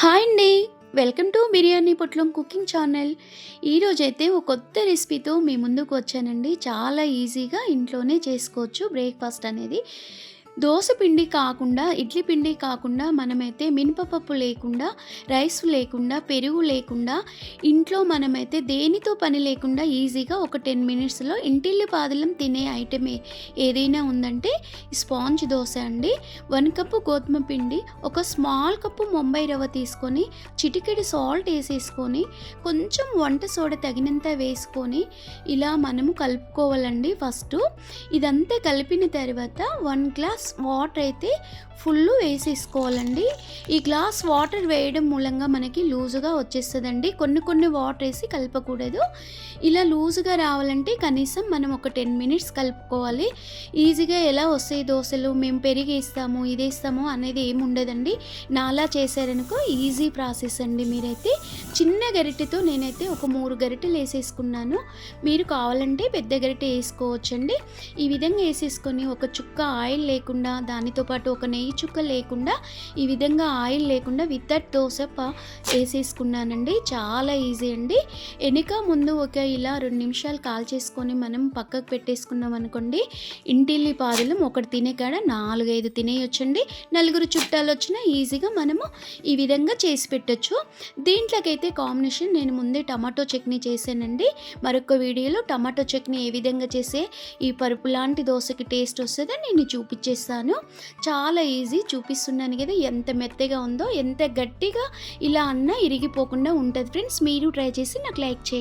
Hi అండి. Welcome to biryani పొట్లం cooking channel. ఈరోజైతే ఒక కొత్త రెసిపీతో మీ ముందుకు వచ్చానండి. చాలా ఈజీగా ఇంట్లోనే చేసుకోవచ్చు బ్రేక్ఫాస్ట్ అనేది. దోశ పిండి కాకుండా ఇడ్లీ పిండి కాకుండా మనమైతే మినపప్పు లేకుండా రైస్ లేకుండా పెరుగు లేకుండా ఇంట్లో మనమైతే దేనితో పని లేకుండా ఈజీగా ఒక టెన్ మినిట్స్లో ఇంటిల్లి పాదలం తినే ఐటమ్ ఏదైనా ఉందంటే స్పాంజ్ దోశ అండి. వన్ కప్పు గోధుమ పిండి ఒక స్మాల్ కప్పు ముంబై రవ్వ తీసుకొని చిటికెడి సాల్ట్ వేసేసుకొని కొంచెం వంట సోడ తగినంత వేసుకొని ఇలా మనము కలుపుకోవాలండి ఫస్ట్. ఇదంతా కలిపిన తర్వాత వన్ గ్లాస్ వాటర్ అయితే ఫుల్ వేసేసుకోవాలండి. ఈ గ్లాస్ వాటర్ వేయడం మూలంగా మనకి లూజుగా వచ్చేస్తుందండి. కొన్ని కొన్ని వాటర్ వేసి కలపకూడదు. ఇలా లూజుగా రావాలంటే కనీసం మనం ఒక టెన్ మినిట్స్ కలుపుకోవాలి. ఈజీగా ఎలా వస్తాయి దోశలు? మేము పెరిగేస్తాము ఇదేస్తాము అనేది ఏమి ఉండదండి నాలా చేశారనుకో ఈజీ ప్రాసెస్ అండి మీరైతే. చిన్న గరిటెతో నేనైతే ఒక మూడు గరిటెలు వేసేసుకున్నాను. మీరు కావాలంటే పెద్ద గరిటె వేసుకోవచ్చండి. ఈ విధంగా వేసేసుకొని ఒక చుక్క ఆయిల్ లేకుండా దానితో పాటు ఒక నెయ్యి చుక్క లేకుండా ఈ విధంగా ఆయిల్ లేకుండా వితౌట్ దోసప్ప వేసేసుకున్నానండి. చాలా ఈజీ అండి. వెనుక ముందు ఒక ఇలా రెండు నిమిషాలు కాల్ చేసుకొని మనం పక్కకు పెట్టేసుకున్నాం అనుకోండి ఇంటిల్లి పాదులు ఒకటి తినే కాడ నాలుగైదు తినేయొచ్చండి. నలుగురు చుట్టాలు వచ్చినా ఈజీగా మనము ఈ విధంగా చేసి పెట్టచ్చు. దీంట్లోకైతే కాంబినేషన్ నేను ముందే టమాటో చట్నీ చేశానండి. మరొక వీడియోలో టమాటో చట్నీ ఏ విధంగా చేసే ఈ పరుపు లాంటి దోశకి టేస్ట్ వస్తుందో నేను చూపించేస్తాను. చాలా ఈజీ చూపిస్తున్నాను కదా ఎంత మెత్తగా ఉందో ఎంత గట్టిగా ఇలా అన్నా ఇరిగిపోకుండా ఉంటుంది. ఫ్రెండ్స్ మీరు ట్రై చేసి నాకు లైక్ చేయండి.